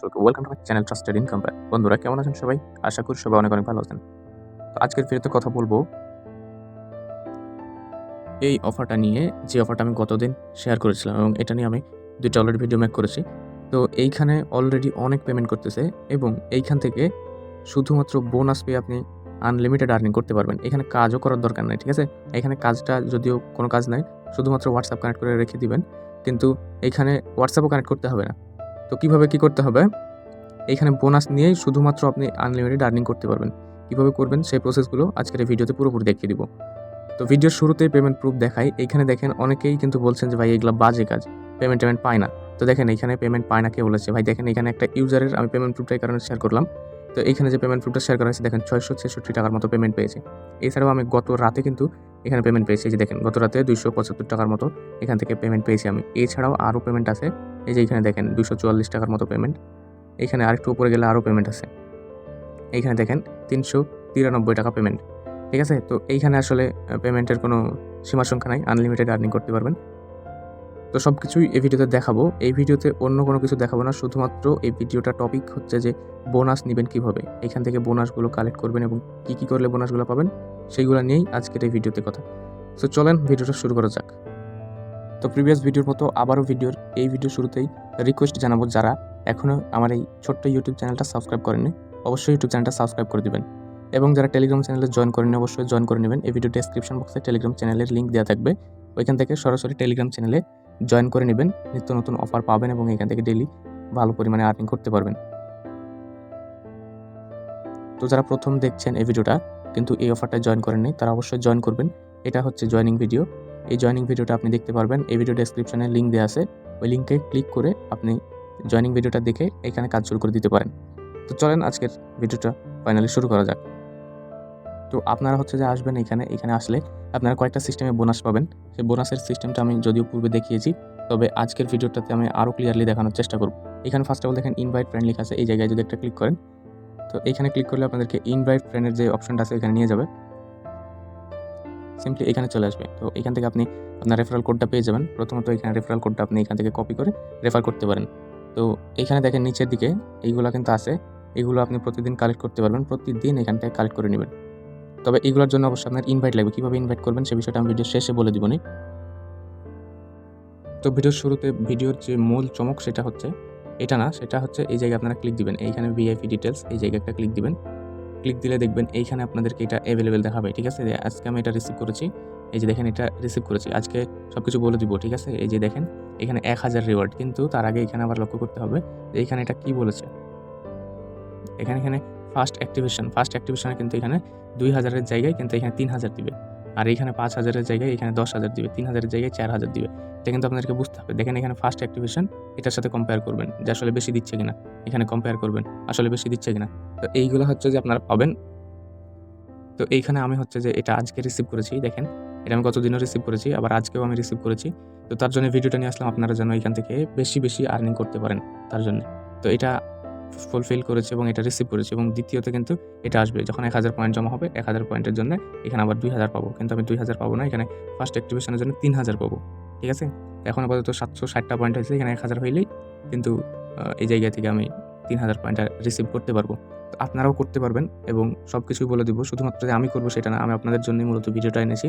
সবাইকে welcome to my channel trusted income বন্ধুরা, কেমন আছেন সবাই? আশা করি সবাই অনেক অনেক ভালো আছেন। তো আজকের ভিডিওতে কথা বলব এই অফারটা নিয়ে। যে অফারটা আমি গতদিন শেয়ার করেছিলাম এবং এটা নিয়ে আমি দুইটা অলরেডি ভিডিও মেক করেছি। তো এইখানে অলরেডি অনেক পেমেন্ট করতেছে এবং এইখান থেকে শুধুমাত্র বোনাস পেয়ে আপনি আনলিমিটেড আর্নিং করতে পারবেন। এখানে কাজও করার দরকার নেই, ঠিক আছে? এখানে কাজটা যদিও কোনো কাজ নাই, শুধুমাত্র হোয়াটসঅ্যাপ কানেক্ট করে রেখে দিবেন। কিন্তু এইখানে হোয়াটসঅ্যাপও কানেক্ট করতে হবে না। তো কীভাবে কি করতে হবে? এইখানে বোনাস নিয়েই শুধুমাত্র আপনি আনলিমিটেড আর্নিং করতে পারবেন। কীভাবে করবেন? সেই প্রসেসগুলো আজকের ভিডিওতে পুরোপুরি দেখিয়ে দিব। তো ভিডিওর শুরুতেই পেমেন্ট প্রুফ দেখাই। এইখানে দেখেন অনেকেই কিন্তু বলছেন যে, ভাই, এগুলো বাজে কাজ। পেমেন্ট টেমেন্ট পায় না। তো দেখেন এখানে পেমেন্ট পায় না কে বলেছে? ভাই, দেখেন এখানে একটা ইউজারের আমি পেমেন্ট প্রুফটা এই কারণে শেয়ার করলাম। তো এখানে যে পেমেন্ট প্রুফটা শেয়ার করা হয়েছে, দেখেন ছয়শো ছেষট্টি টাকার মতো পেমেন্ট পেয়েছে। এছাড়াও আমি গত রাতে কিন্তু এখানে পেমেন্ট পেয়েছি। এই যে দেখেন, গত রাতে দুইশো পঁচাত্তর টাকার মতো এখান থেকে পেমেন্ট পেয়েছি আমি। এছাড়াও আরও পেমেন্ট আছে। এই যে এখানে দেখেন দুশো চুয়াল্লিশ টাকার মতো পেমেন্ট এখানে আরেকটু উপরে গেলে আরও পেমেন্ট আছে। এইখানে দেখেন, তিনশো তিরানব্বই টাকা পেমেন্ট ঠিক আছে? তো এইখানে আসলে পেমেন্টের কোনো সীমা সংখ্যা নাই। আনলিমিটেড আর্নিং করতে পারবেন। তো সব কিছুই এই ভিডিওতে দেখাবো। এই ভিডিওতে অন্য কোনো কিছু দেখাবো না। শুধুমাত্র এই ভিডিওটা টপিক হচ্ছে যে বোনাস নেবেন কীভাবে? এখান থেকে বোনাসগুলো কালেক্ট করবেন এবং কী কী করলে বোনাসগুলো পাবেন? সেইগুলো নিয়েই আজকের এই ভিডিওতে কথা। তো চলেন ভিডিওটা শুরু করা যাক। তো প্রিভিয়াস ভিডিওর মতো আবারও ভিডিওর এই ভিডিও শুরুতেই রিকোয়েস্ট জানাব যারা এখনও আমার এই ছোট্ট ইউটিউব চ্যানেলটা সাবস্ক্রাইব করেননি, অবশ্যই ইউটিউব চ্যানেলটা সাবস্ক্রাইব করে দেবেন। এবং যারা টেলিগ্রাম চ্যানেলে জয়েন করেন অবশ্যই জয়েন করে নেবেন। এই ভিডিও ডেসক্রিপশন বক্সে টেলিগ্রাম চ্যানেলের লিঙ্ক দেওয়া থাকবে। ওইখান থেকে সরাসরি টেলিগ্রাম চ্যানেলে জয়েন করে নেবেন। নিত্য নতুন অফার পাবেন এবং এখান থেকে ডেলি ভালো পরিমাণে আর্নিং করতে পারবেন। তো যারা প্রথম দেখছেন এই ভিডিওটা কিন্তু এই অফারটায় জয়েন করেননি তারা অবশ্যই জয়েন করবেন। এটা হচ্ছে জয়েনিং ভিডিও এই জয়েনিং ভিডিওটা আপনি দেখতে পারবেন। এই ভিডিও ডেসক্রিপশনে লিঙ্ক দেওয়া আছে। ওই লিঙ্কে ক্লিক করে আপনি জয়েনিং ভিডিওটা দেখে এখানে কাজ শুরু করে দিতে পারেন। তো চলেন আজকের ভিডিওটা ফাইনালি শুরু করা যাক। তো আপনারা হচ্ছে যে আসবেন এখানে এখানে আসলে আপনারা কয়েকটা সিস্টেমে বোনাস পাবেন। সেই বোনাসের সিস্টেমটা আমি যদিও পূর্বে দেখিয়েছি, তবে আজকের ভিডিওটাতে আমি আরও ক্লিয়ারলি দেখানোর চেষ্টা করব। এখানে ফার্স্ট অফ অল দেখেন ইনভাইট ফ্রেন্ড লেখা আছে, এই জায়গায় যদি একটা ক্লিক করেন তো এখানে ক্লিক করলে আপনাদেরকে ইনভাইট ফ্রেন্ডের যে অপশনটা আছে এখানে নিয়ে যাবে। সিম্পলি এখানে চলে আসবে। তো এখান থেকে আপনি আপনার রেফারেল কোডটা পেয়ে যাবেন। প্রথমত এখানে রেফারেল কোডটা আপনি এখান থেকে কপি করে রেফার করতে পারেন। তো এখানে দেখেন নিচের দিকে এইগুলো কিন্তু আছে। এগুলো আপনি প্রতিদিন কালেক্ট করতে পারবেন। প্রতিদিন এখান থেকে কালেক্ট করে নেবেন। তবে এগুলোর জন্য অবশ্যই আপনার ইনভাইট লাগবে। কীভাবে ইনভাইট করবেন সে বিষয়টা আমি ভিডিও শেষে বলে দিবনি তো ভিডিওর শুরুতে ভিডিওর যে মূল চমক সেটা হচ্ছে এটা না, সেটা হচ্ছে এই জায়গায় আপনারা ক্লিক দিবেন। এইখানে ভিআইপি ডিটেলস এই জায়গায় একটা ক্লিক দিবেন। ক্লিক দিলে দেখবেন এইখানে আপনাদেরকে এটা অ্যাভেলেবেল দেখাবে, ঠিক আছে? যে আজকে আমি এটা রিসিভ করেছি, এই যে দেখেন এটা রিসিভ করেছি, আজকে সব কিছু বলে দিব, ঠিক আছে? এই যে দেখেন, এখানে এক হাজার রিওয়ার্ড কিন্তু তার আগে এখানে আবার লক্ষ্য করতে হবে যে এখানে এটা কি বলেছে? এখানে এখানে ফার্স্ট অ্যাক্টিভেশন ফার্স্ট অ্যাক্টিভেশনে কিন্তু এখানে দুই হাজারের জায়গায় কিন্তু এখানে তিন হাজার দিবে। আর এখানে পাঁচ হাজারের জায়গায়, এখানে দশ হাজার দিবে, তিন হাজারের জায়গায় চার হাজার দিবে। এটা কিন্তু আপনাদেরকে বুঝতে হবে। দেখেন এখানে ফার্স্ট অ্যাক্টিভেশন এটার সাথে কম্পেয়ার করবেন যে আসলে বেশি দিচ্ছে কিনা। এখানে কম্পেয়ার করবেন, আসলে বেশি দিচ্ছে কিনা। তো এইগুলো হচ্ছে যে আপনারা পাবেন। তো এইখানে আমি হচ্ছে যে এটা আজকে রিসিভ করেছি, দেখেন। এটা আমি কতদিনও রিসিভ করেছি, আবার আজকেও আমি রিসিভ করেছি। তো তার জন্য ভিডিওটা নিয়ে আসলাম আপনারা যেন এখান থেকে বেশি বেশি আর্নিং করতে পারেন তার জন্য। তো এটা ফুলফিল করেছে এবং এটা রিসিভ করেছে এবং দ্বিতীয়তে কিন্তু এটা আসবে, যখন এক হাজার পয়েন্ট জমা হবে, এক হাজার পয়েন্টের জন্য এখানে আবার দুই হাজার পাবো। কিন্তু আমি দুই হাজার পাবো না, এখানে ফার্স্ট অ্যাক্টিভেশনের জন্য তিন হাজার পাবো, ঠিক আছে? এখন আপাতত সাতশো ষাটটা পয়েন্ট হয়েছে, এখানে এক হাজার হইলেই কিন্তু এই জায়গা থেকে আমি তিন হাজার পয়েন্ট রিসিভ করতে পারব। তো আপনারাও করতে পারবেন এবং সব কিছুই বলে দিব, শুধুমাত্র যে আমি করব সেটা না, আমি আপনাদের জন্যই মূলত ভিডিওটা এনেছি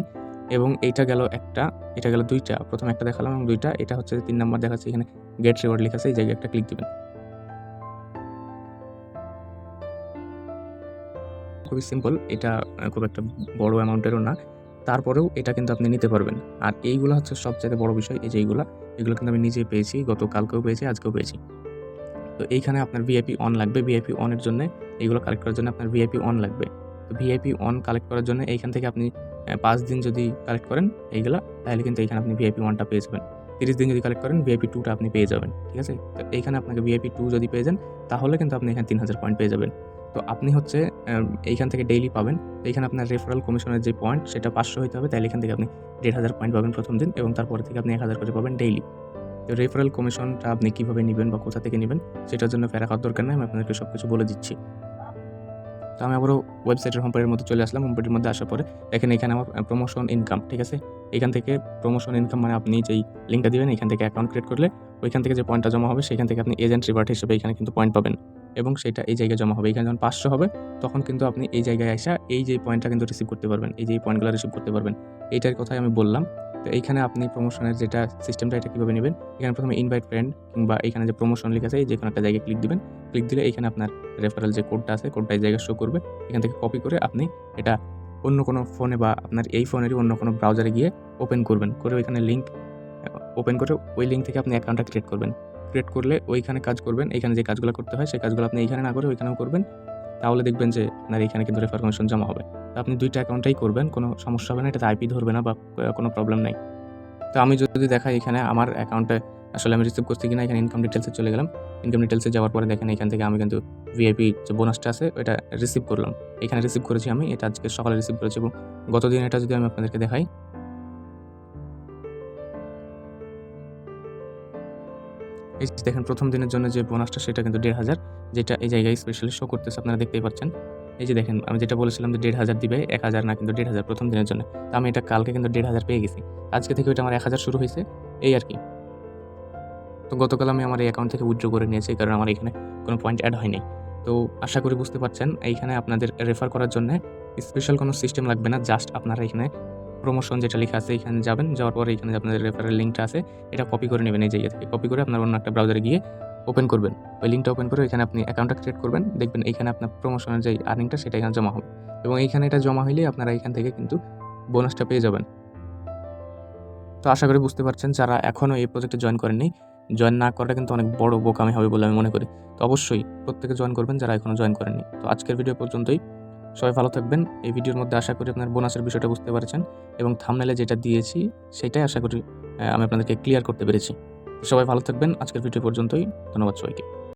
এবং এইটা গেল একটা, এটা গেল দুইটা, প্রথম একটা দেখালাম এবং দুইটা, এটা হচ্ছে তিন নাম্বার দেখাচ্ছে, এখানে গেট রেওয়ার্ড লেখা আছে, এই জায়গায় একটা ক্লিক দিবেন। খুবই সিম্পল এটা খুব একটা বড় অ্যামাউন্টেরও না। তারপরেও এটা কিন্তু আপনি নিতে পারবেন। আর এইগুলো হচ্ছে সবচেয়ে বড় বিষয়, এই যে এইগুলো, এগুলো কিন্তু আমি নিজে পেয়েছি, গতকালকেও পেয়েছি, আজকেও পেয়েছি। তো এইখানে আপনার ভিআইপি অন লাগবে। ভিআইপি অনের জন্য এইগুলো কালেক্ট করার জন্য আপনার ভিআইপি অন লাগবে। তো ভিআইপি অন কালেক্ট করার জন্য এইখান থেকে আপনি পাঁচ দিন যদি কালেক্ট করেন এইগুলো, তাহলে কিন্তু এইখানে আপনি ভিআইপি ওয়ানটা পেয়ে যাবেন। তিরিশ দিন যদি কালেক্ট করেন ভিআইপি টুটা আপনি পেয়ে যাবেন, ঠিক আছে? তো এইখানে আপনাকে ভিআইপি টু যদি পেয়ে যান, তাহলে কিন্তু আপনি এখানে তিন হাজার পয়েন্ট পেয়ে যাবেন। তো আপনি হচ্ছে এইখান থেকে ডেইলি পাবেন। এইখানে আপনার রেফারেল কমিশনের যে পয়েন্ট সেটা পাঁচশো হতে হবে। তাহলে এখান থেকে আপনি দেড় হাজার পয়েন্ট পাবেন প্রথম দিন এবং তারপরে থেকে আপনি এক হাজার করে পাবেন ডেইলি তো রেফারেল কমিশনটা আপনি কীভাবে নেবেন বা কোথা থেকে নেবেন, সেটার জন্য প্যারা খাওয়ার দরকার নেই। আমি আপনাদেরকে সব কিছু বলে দিচ্ছি। তো আমি আবারও ওয়েবসাইটের হোম মধ্যে চলে আসলাম। হোম মধ্যে আসার পরে দেখেন এখানে আমার প্রমোশন ইনকাম ঠিক আছে? এখান থেকে প্রমোশন ইনকাম মানে আপনি যেই লিঙ্কটা দিবেন, এখান থেকে অ্যাকাউন্ট ক্রিয়েট করলে ওইখান থেকে যে পয়েন্টটা জমা হবে, সেখান থেকে আপনি এজেন্ট রিভার্ট হিসেবে এখানে কিন্তু পয়েন্ট পাবেন। এবং সেটা এই জায়গায় জমা হবে। এখানে যখন পাঁচশো হবে, তখন কিন্তু আপনি এই জায়গায় আসা এই যে পয়েন্টটা কিন্তু রিসিভ করতে পারবেন, এই যে পয়েন্টগুলো রিসিভ করতে পারবেন। এইটার কথাই আমি বললাম। তো এইখানে আপনি প্রমোশনের যেটা সিস্টেমটা এটা কীভাবে নেবেন? এখানে প্রথমে ইনভাইট ফ্রেন্ড কিংবা এখানে যে প্রমোশন লিখে আছে, এই যে কোনো একটা জায়গায় ক্লিক দিবেন। ক্লিক দিলে এখানে আপনার রেফারেল যে কোডটা আছে কোডটা এই জায়গায় শো করবে। এখান থেকে কপি করে আপনি এটা অন্য কোনো ফোনে বা আপনার এই ফোনেরই অন্য কোনো ব্রাউজারে গিয়ে ওপেন করবেন। করে ওইখানে লিঙ্ক ওপেন করে ওই লিঙ্ক থেকে আপনি অ্যাকাউন্টটা ক্রিয়েট করবেন। ক্রিয়েট করলে ওইখানে কাজ করবেন এখানে যে কাজগুলো করতে হয়, সেই কাজগুলো আপনি এইখানে না করে ওইখানেও করবেন। তাহলে দেখবেন যে আপনার এখানে কিন্তু রেফার কমিশন জমা হবে। তো আপনি দুইটা অ্যাকাউন্টটাই করবেন, কোনো সমস্যা হবে না, এটাতে আইপি ধরবে না বা কোনো প্রবলেম নেই। তো আমি যদি দেখাই এখানে আমার অ্যাকাউন্টে আসলে আমি রিসিভ করছি কিনা, এখানে ইনকাম ডিটেলসে চলে গেলাম। ইনকাম ডিটেলসে যাওয়ার পরে দেখেন এখান থেকে আমি কিন্তু ভিআইপি যে বোনাসটা আছে ওটা রিসিভ করলাম। এখানে রিসিভ করেছি আমি, এটা আজকে সকালে রিসিভ করেছি এবং গতদিন এটা যদি আমি আপনাদেরকে দেখাই এই দেখেন, প্রথম দিনের জন্য যে বোনাসটা সেটা কিন্তু দেড় হাজার, যেটা এই জায়গায় স্পেশালি শো করতেছে, আপনারা দেখতেই পাচ্ছেন। এই যে দেখেন, আমি যেটা বলেছিলাম যে দেড় হাজার দিবে, এক হাজার না কিন্তু দেড় হাজার প্রথম দিনের জন্য। তো আমি এটা কালকে কিন্তু দেড় হাজার পেয়ে গেছি। আজকে থেকে ওইটা আমার এক হাজার শুরু হয়েছে, এই আর কি। তো গতকাল আমি আমার এই অ্যাকাউন্ট থেকে উইথড্র করে নিয়েছি কারণ আমার এখানে কোনো পয়েন্ট অ্যাড হয়নি। তো আশা করি বুঝতে পারছেন, এইখানে আপনাদের রেফার করার জন্য স্পেশাল কোনো সিস্টেম লাগবে না জাস্ট আপনারা এখানে প্রমোশন যেটা লেখা আছে, এখানে যাবেন, যাওয়ার পরে এখানে আপনাদের রেফারের লিঙ্কটা আছে, এটা কপি করে নেবেন এই জায়গা থেকে। কপি করে আপনার অন্য একটা ব্রাউজারে গিয়ে ওপেন করবেন। ওই লিঙ্কটা ওপেন করে এখানে আপনি অ্যাকাউন্টটা ক্রিয়েট করবেন, দেখবেন এখানে আপনার প্রমোশনের যে আর্নিংটা সেটা এখানে জমা হবে। এবং এইখানে এটা জমা হইলে আপনারা এখান থেকে কিন্তু বোনাসটা পেয়ে যাবেন। তো আশা করি বুঝতে পারছেন, যারা এখনও এই প্রজেক্টে জয়েন করেননি জয়েন না করাটা কিন্তু অনেক বড় বোকামি হবে বলে আমি মনে করি। তো অবশ্যই প্রত্যেকে জয়েন করবেন, যারা এখনও জয়েন করেননি। তো আজকের ভিডিও পর্যন্তই। সবাই ভালো থাকবেন। এই ভিডিওর মধ্যে আশা করি আপনার বোনাসের বিষয়টা বুঝতে পারছেন এবং থামনেলে যেটা দিয়েছি, সেটাই আশা করি আমি আপনাদেরকে ক্লিয়ার করতে পেরেছি। সবাই ভালো থাকবেন। আজকের ভিডিও পর্যন্তই। ধন্যবাদ সবাইকে।